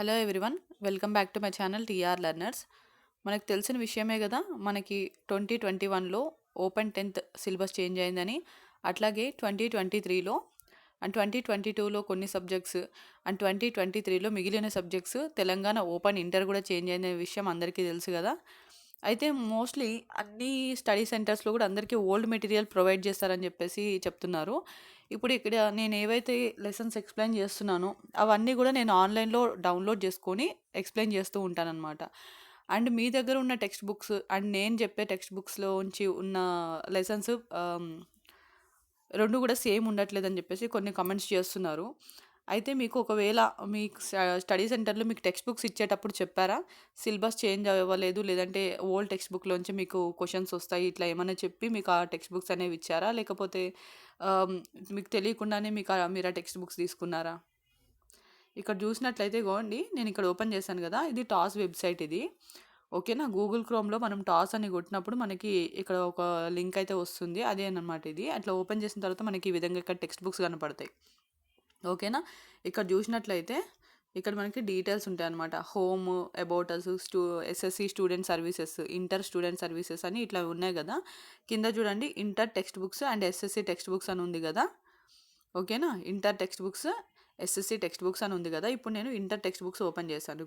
Hello everyone welcome back to my channel TR learners. మనకు తెలిసిన విషయమే కదా మనకి ట్వంటీ ట్వంటీ వన్లో ఓపెన్ టెన్త్ సిలబస్ చేంజ్ అయిందని అట్లాగే ట్వంటీ ట్వంటీ త్రీలో అండ్ ట్వంటీ ట్వంటీ టూలో కొన్ని సబ్జెక్ట్స్ అండ్ ట్వంటీ ట్వంటీ త్రీలో మిగిలిన సబ్జెక్ట్స్ తెలంగాణ ఓపెన్ ఇంటర్ కూడా చేంజ్ అయిన విషయం అందరికీ తెలుసు కదా. అయితే మోస్ట్లీ అన్ని స్టడీ సెంటర్స్లో కూడా అందరికీ ఓల్డ్ మెటీరియల్ ప్రొవైడ్ చేస్తారని చెప్పేసి చెప్తున్నారు. ఇప్పుడు ఇక్కడ నేను ఏవైతే లెసన్స్ ఎక్స్ప్లెయిన్ చేస్తున్నానో అవన్నీ కూడా నేను ఆన్లైన్లో డౌన్లోడ్ చేసుకొని ఎక్స్ప్లెయిన్ చేస్తూ ఉంటానన్నమాట. అండ్ మీ దగ్గర ఉన్న టెక్స్ట్ బుక్స్ అండ్ నేను చెప్పే టెక్స్ట్ బుక్స్లో ఉంచి ఉన్న లెసన్స్ రెండు కూడా సేమ్ ఉండట్లేదని చెప్పేసి కొన్ని కమెంట్స్ చేస్తున్నారు. అయితే మీకు ఒకవేళ మీకు స్టడీ సెంటర్లో మీకు టెక్స్ట్ బుక్స్ ఇచ్చేటప్పుడు చెప్పారా? సిలబస్ చేంజ్ అవ్వలేదు లేదంటే ఓల్డ్ టెక్స్ట్ బుక్లోంచి మీకు క్వశ్చన్స్ వస్తాయి ఇట్లా ఏమైనా చెప్పి మీకు ఆ టెక్స్ట్ బుక్స్ అనేవి ఇచ్చారా? లేకపోతే మీకు తెలియకుండానే మీకు మీరు ఆ టెక్స్ట్ బుక్స్ తీసుకున్నారా? ఇక్కడ చూసినట్లయితే గోండి నేను ఇక్కడ ఓపెన్ చేశాను కదా ఇది టాస్ వెబ్సైట్ ఇది. ఓకేనా? గూగుల్ క్రోమ్లో మనం టాస్ అని కొట్టినప్పుడు మనకి ఇక్కడ ఒక లింక్ అయితే వస్తుంది అదే అనమాట ఇది. అట్లా ఓపెన్ చేసిన తర్వాత మనకి ఈ విధంగా ఇక్కడ టెక్స్ట్ బుక్స్ కనపడతాయి. ఓకేనా? ఇక్కడ చూసినట్లయితే ఇక్కడ మనకి డీటెయిల్స్ ఉంటాయి అనమాట home about us stu SSC student services inter student services అని ఇట్లా ఉన్నాయి కదా. కింద చూడండి inter text books and SSC text books అని ఉంది కదా. ఓకేనా? Inter text books SSC text books అని ఉంది కదా. ఇప్పుడు నేను ఇంటర్ టెక్స్ట్ బుక్స్ ఓపెన్ చేశాను.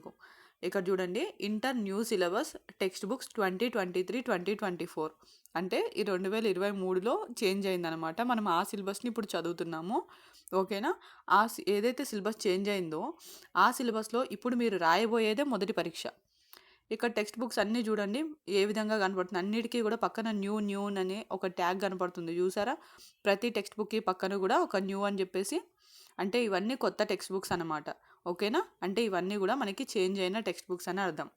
ఇక్కడ చూడండి inter new syllabus text books twenty twenty three twenty twenty four అంటే ఈ రెండు వేల ఇరవై మూడులో చేంజ్ అయిందనమాట మనం ఆ సిలబస్ని ఇప్పుడు చదువుతున్నాము. ఓకేనా? ఆ ఏదైతే సిలబస్ చేంజ్ అయిందో ఆ సిలబస్లో ఇప్పుడు మీరు రాయబోయేదే మొదటి పరీక్ష. ఇక్కడ టెక్స్ట్ బుక్స్ అన్నీ చూడండి ఏ విధంగా కనపడుతుంది. అన్నిటికీ కూడా పక్కన న్యూ న్యూ అని ఒక ట్యాగ్ కనపడుతుంది. చూసారా? ప్రతి టెక్స్ట్ బుక్కి పక్కన కూడా ఒక న్యూ అని చెప్పేసి అంటే ఇవన్నీ కొత్త టెక్స్ట్ బుక్స్ అన్నమాట. ఓకేనా? అంటే ఇవన్నీ కూడా మనకి చేంజ్ అయిన టెక్స్ట్ బుక్స్ అని అర్థం.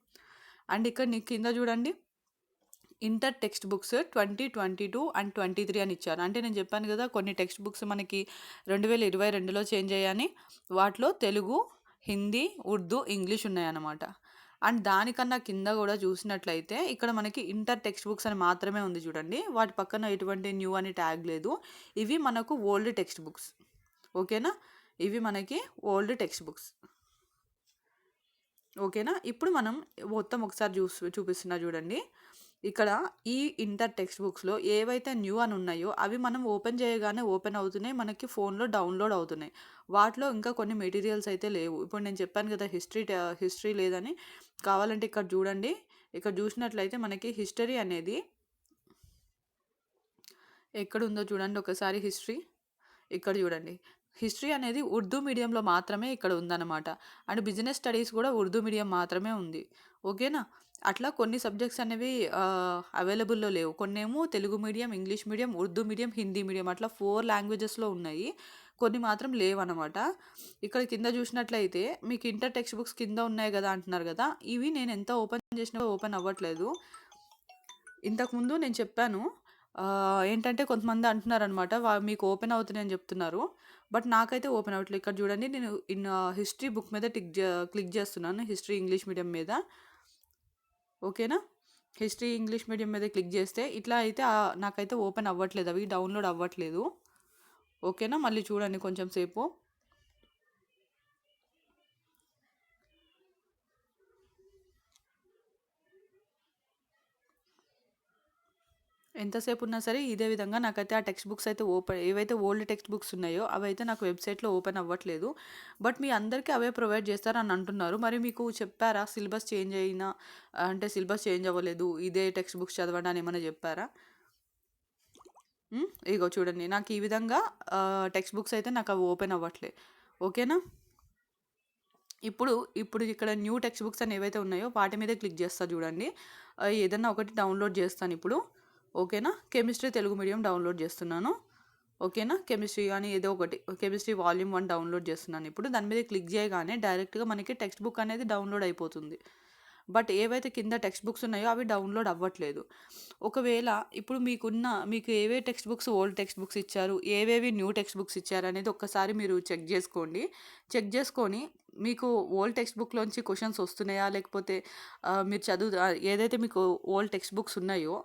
అండ్ ఇక్కడ నీ కింద చూడండి. Inter text books twenty twenty two and twenty three అని ఇచ్చారు. అంటే నేను చెప్పాను కదా కొన్ని టెక్స్ట్ బుక్స్ మనకి రెండు వేల ఇరవై రెండులో చేంజ్ అయ్యాయని వాటిలో తెలుగు హిందీ ఉర్దూ ఇంగ్లీష్ ఉన్నాయన్నమాట. అండ్ దానికన్నా కింద కూడా చూసినట్లయితే ఇక్కడ మనకి ఇంటర్ టెక్స్ట్ బుక్స్ అని మాత్రమే ఉంది చూడండి. వాటి పక్కన ఎటువంటి న్యూ అని ట్యాగ్ లేదు. ఇవి మనకు ఓల్డ్ టెక్స్ట్ బుక్స్. ఓకేనా? ఇవి మనకి ఓల్డ్ టెక్స్ట్ బుక్స్. ఓకేనా? ఇప్పుడు మనం మొత్తం ఒకసారి చూ చూపిస్తున్నా చూడండి. ఇక్కడ ఈ ఇంటర్ టెక్స్ట్ బుక్స్లో ఏవైతే న్యూ అని ఉన్నాయో అవి మనం ఓపెన్ చేయగానే ఓపెన్ అవుతున్నాయి మనకి ఫోన్లో డౌన్లోడ్ అవుతున్నాయి. వాటిలో ఇంకా కొన్ని మెటీరియల్స్ అయితే లేవు. ఇప్పుడు నేను చెప్పాను కదా హిస్టరీ హిస్టరీ లేదని. కావాలంటే ఇక్కడ చూడండి. ఇక్కడ చూసినట్లయితే మనకి హిస్టరీ అనేది ఎక్కడ ఉందో చూడండి ఒకసారి హిస్టరీ. ఇక్కడ చూడండి. హిస్టరీ అనేది ఉర్దూ మీడియంలో మాత్రమే ఇక్కడ ఉందన్నమాట. అండ్ బిజినెస్ స్టడీస్ కూడా ఉర్దూ మీడియం మాత్రమే ఉంది. ఓకేనా? అట్లా కొన్ని సబ్జెక్ట్స్ అనేవి అవైలబుల్లో లేవు. కొన్ని ఏమో Telugu medium English medium Urdu medium Hindi medium అట్లా ఫోర్ లాంగ్వేజెస్లో ఉన్నాయి. కొన్ని మాత్రం లేవన్నమాట ఇక్కడ కింద చూసినట్లయితే మీకు ఇంటర్ టెక్స్ట్ బుక్స్ కింద ఉన్నాయి కదా అంటున్నారు కదా ఇవి నేను ఎంత ఓపెన్ చేసినా ఓపెన్ అవ్వట్లేదు. ఇంతకుముందు నేను చెప్పాను ఏంటంటే కొంతమంది అంటున్నారనమాట వా మీకు ఓపెన్ అవుతున్నాయని చెప్తున్నారు. బట్ నాకైతే ఓపెన్ అవ్వట్లేదు. ఇక్కడ చూడండి నేను ఇన్ హిస్టరీ బుక్ మీద టిక్ క్లిక్ చేస్తున్నాను హిస్టరీ ఇంగ్లీష్ మీడియం మీద. ఓకేనా? హిస్టరీ ఇంగ్లీష్ మీడియం మీద క్లిక్ చేస్తే ఇట్లా అయితే నాకైతే ఓపెన్ అవ్వట్లేదు. అవి డౌన్లోడ్ అవ్వట్లేదు. ఓకేనా? మళ్ళీ చూడండి కొంచెం సేపు. ఎంతసేపు ఉన్నా సరే ఇదే విధంగా నాకైతే ఆ టెక్స్ట్ బుక్స్ అయితే ఓపెన్ ఏవైతే ఓల్డ్ టెక్స్ట్ బుక్స్ ఉన్నాయో అవైతే నాకు వెబ్సైట్లో ఓపెన్ అవ్వట్లేదు. బట్ మీ అందరికీ అవే ప్రొవైడ్ చేస్తారని అంటున్నారు. మరి మీకు చెప్పారా? సిలబస్ చేంజ్ అయినా అంటే సిలబస్ చేంజ్ అవ్వలేదు ఇదే టెక్స్ట్ బుక్స్ చదవండి అని ఏమైనా చెప్పారా? ఇగో చూడండి నాకు ఈ విధంగా టెక్స్ట్ బుక్స్ అయితే నాకు అవి ఓపెన్ అవ్వట్లే. ఓకేనా? ఇప్పుడు ఇప్పుడు ఇక్కడ న్యూ టెక్స్ట్ బుక్స్ అని ఏవైతే ఉన్నాయో వాటి మీద క్లిక్ చేస్తా చూడండి. ఏదన్నా ఒకటి డౌన్లోడ్ చేస్తాను ఇప్పుడు. ఓకేనా? కెమిస్ట్రీ తెలుగు మీడియం డౌన్లోడ్ చేస్తున్నాను. ఓకేనా? కెమిస్ట్రీ కానీ ఏదో ఒకటి. కెమిస్ట్రీ వాల్యూమ్ వన్ డౌన్లోడ్ చేస్తున్నాను ఇప్పుడు. దాని మీద క్లిక్ చేయగానే డైరెక్ట్గా మనకి టెక్స్ట్ బుక్ అనేది డౌన్లోడ్ అయిపోతుంది. బట్ ఏవైతే కింద టెక్స్ట్ బుక్స్ ఉన్నాయో అవి డౌన్లోడ్ అవ్వట్లేదు. ఒకవేళ ఇప్పుడు మీకున్న మీకు ఏవే text books old text books ఇచ్చారు ఏవేవి న్యూ టెక్స్ట్ బుక్స్ ఇచ్చారు అనేది ఒక్కసారి మీరు చెక్ చేసుకోండి. చెక్ చేసుకొని మీకు ఓల్డ్ టెక్స్ట్ బుక్లోంచి క్వశ్చన్స్ వస్తున్నాయా? లేకపోతే మీరు చదువు ఏదైతే మీకు ఓల్డ్ టెక్స్ట్ బుక్స్ ఉన్నాయో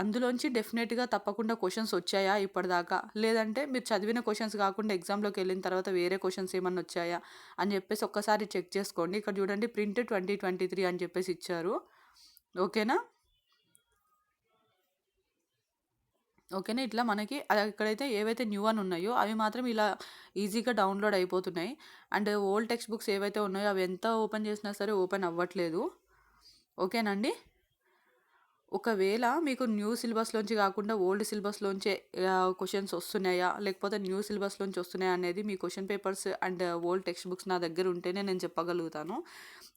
అందులోంచి డెఫినెట్‌గా తప్పకుండా క్వశ్చన్స్ వచ్చాయా ఇప్పటిదాకా? లేదంటే మీరు చదివిన క్వశ్చన్స్ కాకుండా ఎగ్జామ్లోకి వెళ్ళిన తర్వాత వేరే క్వశ్చన్స్ ఏమన్నా వచ్చాయా? అని చెప్పేసి ఒక్కసారి చెక్ చేసుకోండి. ఇక్కడ చూడండి ప్రింట్ 2023 అని చెప్పేసి ఇచ్చారు. ఓకేనా? ఓకేనా? ఇట్లా మనకి ఇక్కడైతే ఏవైతే న్యూ అని ఉన్నాయో అవి మాత్రం ఇలా ఈజీగా డౌన్‌లోడ్ అయిపోతున్నాయి. అండ్ ఓల్డ్ టెక్స్ట్ బుక్స్ ఏవైతే ఉన్నాయో అవి ఎంత ఓపెన్ చేసినా సరే ఓపెన్ అవ్వట్లేదు. ఓకేనండి? ఒకవేళ మీకు న్యూ సిలబస్‌లోంచి కాకుండా ఓల్డ్ సిలబస్‌లోంచే క్వశ్చన్స్ వస్తున్నాయా? లేకపోతే న్యూ సిలబస్‌లోంచి వస్తున్నాయా? అనేది మీ question papers and old text books నా దగ్గర ఉంటేనే నేను చెప్పగలుగుతాను.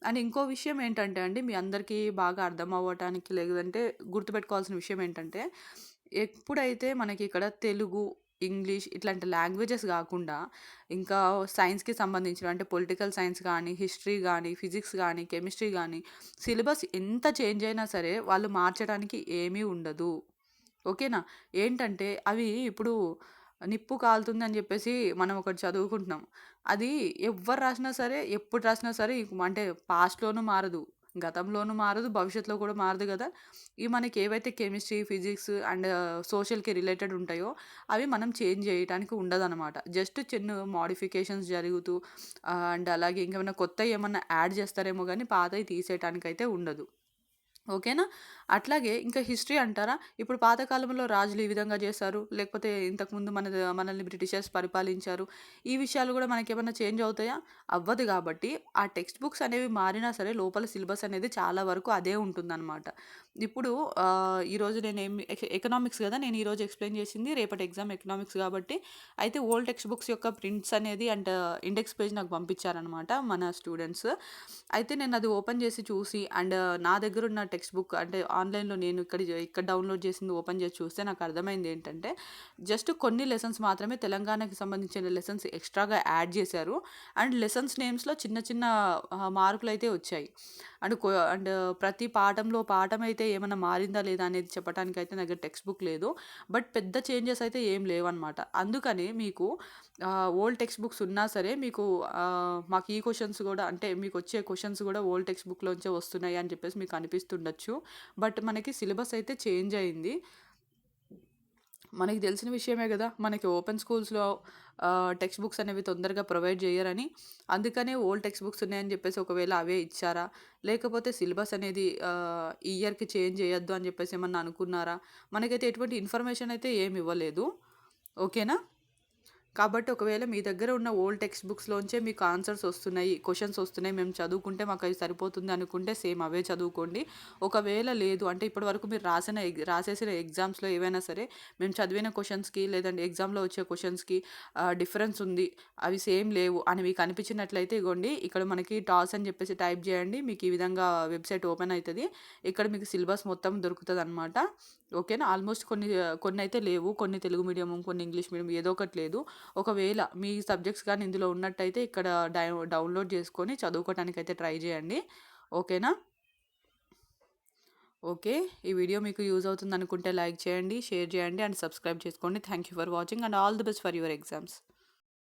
అండ్ ఇంకో విషయం ఏంటంటే అండి మీ అందరికీ బాగా అర్థం అవ్వటానికి లేదంటే గుర్తుపెట్టుకోవాల్సిన విషయం ఏంటంటే ఎప్పుడైతే మనకి ఇక్కడ తెలుగు, ఇంగ్లీష్ ఇట్లాంటి లాంగ్వేజెస్ కాకుండా ఇంకా సైన్స్‌కి సంబంధించిన అంటే పొలిటికల్ సైన్స్ కానీ హిస్టరీ కానీ ఫిజిక్స్ కానీ కెమిస్ట్రీ కానీ సిలబస్ ఎంత చేంజ్ అయినా సరే వాళ్ళు మార్చడానికి ఏమీ ఉండదు. ఓకేనా? ఏంటంటే అవి ఇప్పుడు నిప్పు కాలుతుందని చెప్పేసి మనం ఒకటి చదువుకుంటున్నాం. అది ఎవరు రాసినా సరే, ఎప్పుడు రాసినా సరే అంటే పాస్ట్‌లోనూ మారదు. గతంలోనూ మారదు. భవిష్యత్తులో కూడా మారదు కదా ఇవి మనకి ఏవైతే కెమిస్ట్రీ, ఫిజిక్స్ అండ్ సోషల్‌కి రిలేటెడ్ ఉంటాయో అవి మనం చేంజ్ చేయడానికి ఉండదన్నమాట జస్ట్ చిన్న మోడిఫికేషన్స్ జరుగుతూ అండ్ అలాగే ఇంకేమైనా కొత్త ఏమన్నా యాడ్ చేస్తారేమో కానీ పాతవి తీసేయటానికైతే ఉండదు. ఓకేనా? అట్లాగే ఇంకా హిస్టరీ అంటారా? ఇప్పుడు పాతకాలంలో రాజులు ఈ విధంగా చేశారు. లేకపోతే ఇంతకుముందు మన మనల్ని బ్రిటిషర్స్ పరిపాలించారు. ఈ విషయాలు కూడా మనకి ఏమైనా చేంజ్ అవుతాయా? అవ్వదు కాబట్టి ఆ టెక్స్ట్ బుక్స్ అనేవి మారినా సరే లోపల సిలబస్ అనేది చాలా వరకు అదే ఉంటుందనమాట. ఇప్పుడు ఈరోజు నేను ఎక ఎకనామిక్స్ కదా నేను ఈరోజు ఎక్స్‌ప్లెయిన్ చేసింది రేపటి ఎగ్జామ్ ఎకనామిక్స్ కాబట్టి అయితే ఓల్డ్ టెక్స్ట్ బుక్స్ యొక్క ప్రింట్స్ అనేది అండ్ ఇండెక్స్ పేజ్ నాకు పంపించారనమాట మన స్టూడెంట్స్. అయితే నేను అది ఓపెన్ చేసి చూసి అండ్ నా దగ్గర ఉన్న టెక్స్ట్ బుక్ అంటే ఆన్‌లైన్‌లో నేను ఇక్కడ ఇక్కడ డౌన్‌లోడ్ చేసింది ఓపెన్ చేసి చూస్తే నాకు అర్థమైంది ఏంటంటే జస్ట్ కొన్ని లెసన్స్ మాత్రమే తెలంగాణకి సంబంధించిన లెసన్స్ ఎక్స్‌ట్రాగా యాడ్ చేశారు. అండ్ లెసన్స్ నేమ్స్‌లో చిన్న చిన్న మార్కులు అయితే వచ్చాయి. అండ్ అండ్ ప్రతి పాఠంలో పాఠం అయితే ఏమైనా మారిందా లేదా అనేది చెప్పటానికైతే నా దగ్గర టెక్స్ట్ బుక్ లేదు. బట్ పెద్ద చేంజెస్ అయితే ఏం లేవన్నమాట అందుకని మీకు ఓల్డ్ టెక్స్ట్ బుక్స్ ఉన్నా సరే మీకు మాకు ఈ క్వశ్చన్స్ కూడా అంటే మీకు వచ్చే క్వశ్చన్స్ కూడా ఓల్డ్ టెక్స్ట్ బుక్‌లోంచే వస్తున్నాయి అని చెప్పేసి మీకు అనిపిస్తుండొచ్చు. బట్ మనకి సిలబస్ అయితే చేంజ్ అయింది. మనకి తెలిసిన విషయమే కదా మనకి ఓపెన్ స్కూల్స్‌లో టెక్స్ట్ బుక్స్ అనేవి తొందరగా ప్రొవైడ్ చేయరని అందుకనే ఓల్డ్ టెక్స్ట్ బుక్స్ ఉన్నాయని చెప్పేసి ఒకవేళ అవే ఇచ్చారా? లేకపోతే సిలబస్ అనేది ఈ ఇయర్‌కి చేంజ్ చేయొద్దు అని చెప్పేసి ఏమన్నా అనుకున్నారా? మనకైతే ఎటువంటి ఇన్ఫర్మేషన్ అయితే ఏమి ఇవ్వలేదు. ఓకేనా? కాబట్టి ఒకవేళ మీ దగ్గర ఉన్న ఓల్డ్ టెక్స్ట్ బుక్స్‌లోంచే మీకు ఆన్సర్స్ వస్తున్నాయి, క్వశ్చన్స్ వస్తున్నాయి, మేము చదువుకుంటే మాకు అవి సరిపోతుంది అనుకుంటే సేమ్ అవే చదువుకోండి. ఒకవేళ లేదు అంటే ఇప్పటి వరకు మీరు రాసిన ఎగ్ రాసేసిన ఎగ్జామ్స్‌లో ఏవైనా సరే మేము చదివిన క్వశ్చన్స్కి లేదంటే ఎగ్జామ్‌లో వచ్చే క్వశ్చన్స్కి డిఫరెన్స్ ఉంది. అవి సేమ్ లేవు అని మీకు అనిపించినట్లయితే ఇగోండి ఇక్కడ మనకి టాస్ అని చెప్పేసి టైప్ చేయండి. మీకు ఈ విధంగా వెబ్‌సైట్ ఓపెన్ అవుతుంది ఇక్కడ మీకు సిలబస్ మొత్తం దొరుకుతుంది అనమాట ఓకేనా? ఆల్మోస్ట్ కొన్ని కొన్ని అయితే లేవు. కొన్ని తెలుగు మీడియం, కొన్ని ఇంగ్లీష్ మీడియం ఏదో ఒకటి లేదు. ఒకవేళ మీ సబ్జెక్ట్స్ కానీ ఇందులో ఉన్నట్టయితే ఇక్కడ డై డౌన్‌లోడ్ చేసుకొని చదువుకోవటానికైతే ట్రై చేయండి. ఓకేనా? ఓకే. ఈ వీడియో మీకు యూజ్ అవుతుంది అనుకుంటే లైక్ చేయండి, షేర్ చేయండి అండ్ సబ్స్క్రైబ్ చేసుకోండి. Thank you for watching and all the best for your exams.